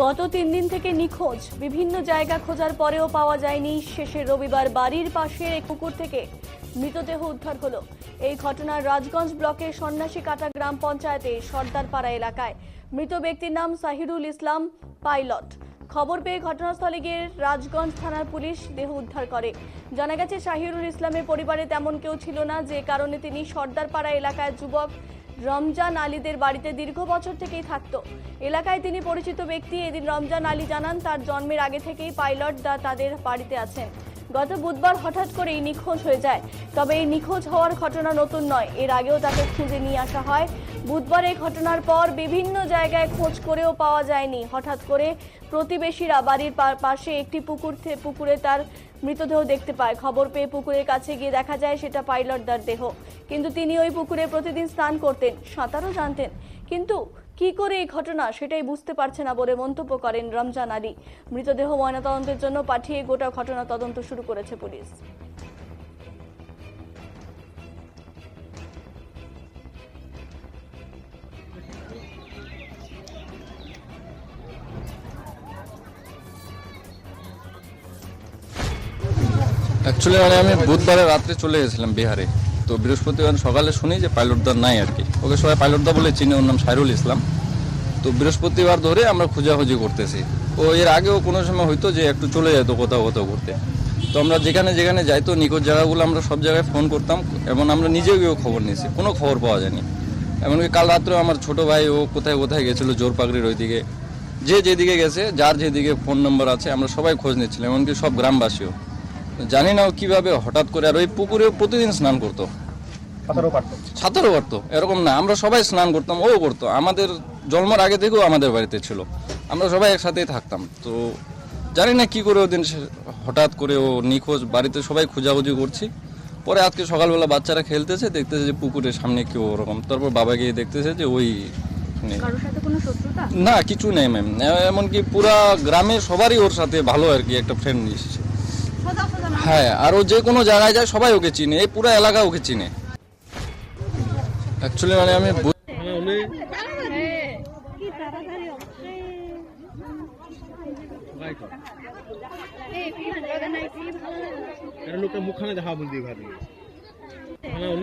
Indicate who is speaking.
Speaker 1: গত তিন দিন থেকে নিখোঁজ। বিভিন্ন জায়গা খোঁজার পরেও পাওয়া যায়নি। শেষে রবিবার বাড়ির পাশের এক কুকুর থেকে মৃতদেহ উদ্ধার হলো। এই ঘটনার রাজগঞ্জ ব্লকের সন্ন্যাসী কাটা গ্রাম পঞ্চায়েতে সর্দারপাড়া এলাকায়। মৃত ব্যক্তির নাম সাহিরুল ইসলাম, পাইলট। খবর পেয়ে ঘটনাস্থলে গিয়ে রাজগঞ্জ থানার পুলিশ দেহ উদ্ধার করে। জানা গেছে শাহিরুল ইসলামের পরিবারে তেমন কেউ ছিল না, যে কারণে তিনি সর্দারপাড়া এলাকায় যুবক রমজান আলীদের বাড়িতে দীর্ঘ বছর থেকেই থাকত। এলাকায় তিনি পরিচিত ব্যক্তি। এদিন রমজান আলী জানান, তার জন্মের আগে থেকেই পাইলট দা তাদের বাড়িতে আছেন। গত বুধবার হঠাৎ করেই নিখোঁজ হয়ে যায়। তবে এই নিখোঁজ হওয়ার ঘটনা নতুন নয়। এর আগেও তাকে খুঁজে নিয়ে আসা হয়। বুধবার এই ঘটনার পর বিভিন্ন জায়গায় খোঁজ করেও পাওয়া যায়নি। হঠাৎ করে প্রতিবেশীরা বাড়ির পাশে একটি পুকুর পুকুরে তার মৃতদেহ দেখতে পায়। খবর পেয়ে পুকুরের কাছে গিয়ে দেখা যায় সেটা পাইলটদার দেহ। কিন্তু তিনি ওই পুকুরে প্রতিদিন স্নান করতেন, সাঁতারও জানতেন। কিন্তু কি করে এই ঘটনা সেটাই বুঝতে পারছে না বলে মন্তব্য করেন রমজান আলী। মৃতদেহ ময়নাতদন্তের জন্য পাঠিয়ে গোটা ঘটনা তদন্ত শুরু করেছে পুলিশ।
Speaker 2: অ্যাকচুয়ালি মানে আমি বুধবারে রাত্রে চলে গেছিলাম বিহারে। তো বৃহস্পতিবার সকালে শুনি যে পাইলটদার নাই আর কি। ওকে সবাই পাইলটদা বলে চিনি, ওর নাম সাইরুল ইসলাম। তো বৃহস্পতিবার ধরে আমরা খোঁজাখুঁজি করতেছি। ও এর আগেও কোনো সময় হয়তো যে একটু চলে যেত কোথাও কোথাও করতে তো আমরা যেখানে যেখানে যাইতো নিখোঁজ জায়গাগুলো আমরা সব জায়গায় ফোন করতাম, এবং আমরা নিজেও গিয়েও খবর নিয়েছি। কোনো খবর পাওয়া যায়নি। এমনকি কাল রাত্রেও আমার ছোট ভাই ও কোথায় কোথায় গেছিল জোর পাগড়ির ওইদিকে। যে যেদিকে গেছে, যার যেদিকে ফোন নম্বর আছে, আমরা সবাই খোঁজ নিচ্ছিলাম, এমনকি সব গ্রামবাসীও। জানি না ও কীভাবে হঠাৎ করে আর ওই পুকুরে প্রতিদিন স্নান করতো।
Speaker 3: সাঁতারও পারতো।
Speaker 2: এরকম না। আমরা সবাই স্নান করতাম ও করতো। আমাদের জন্মের আগে থেকেও আমাদের বাড়িতে ছিল। আমরা সবাই একসাথেই থাকতাম। তো জানি না কি করে ওদিন হঠাৎ করে ও নিখোঁজ বাড়িতে সবাই খোঁজাখুঁজি করছি। পরে আজকে সকালবেলা বাচ্চারা খেলতেছে দেখতেছে যে পুকুরের সামনে কেউ ওরকম। তারপর বাবা গিয়ে দেখতেছে যে ওই
Speaker 1: কারোর সাথে কোনো শত্রুতা?
Speaker 2: না কিছু নেই ম্যাম এমনকি পুরা গ্রামে সবারই ওর সাথে ভালো আর কি একটা ফ্রেন্ড এসেছে। হ্যাঁ আর ও যে কোনো জায়গায় যায় সবাই ওকে চিনে এই পুরো এলাকা ওকে চিনে অ্যাকচুয়ালি মানে আমি
Speaker 3: মুখখানে দেখা বলতে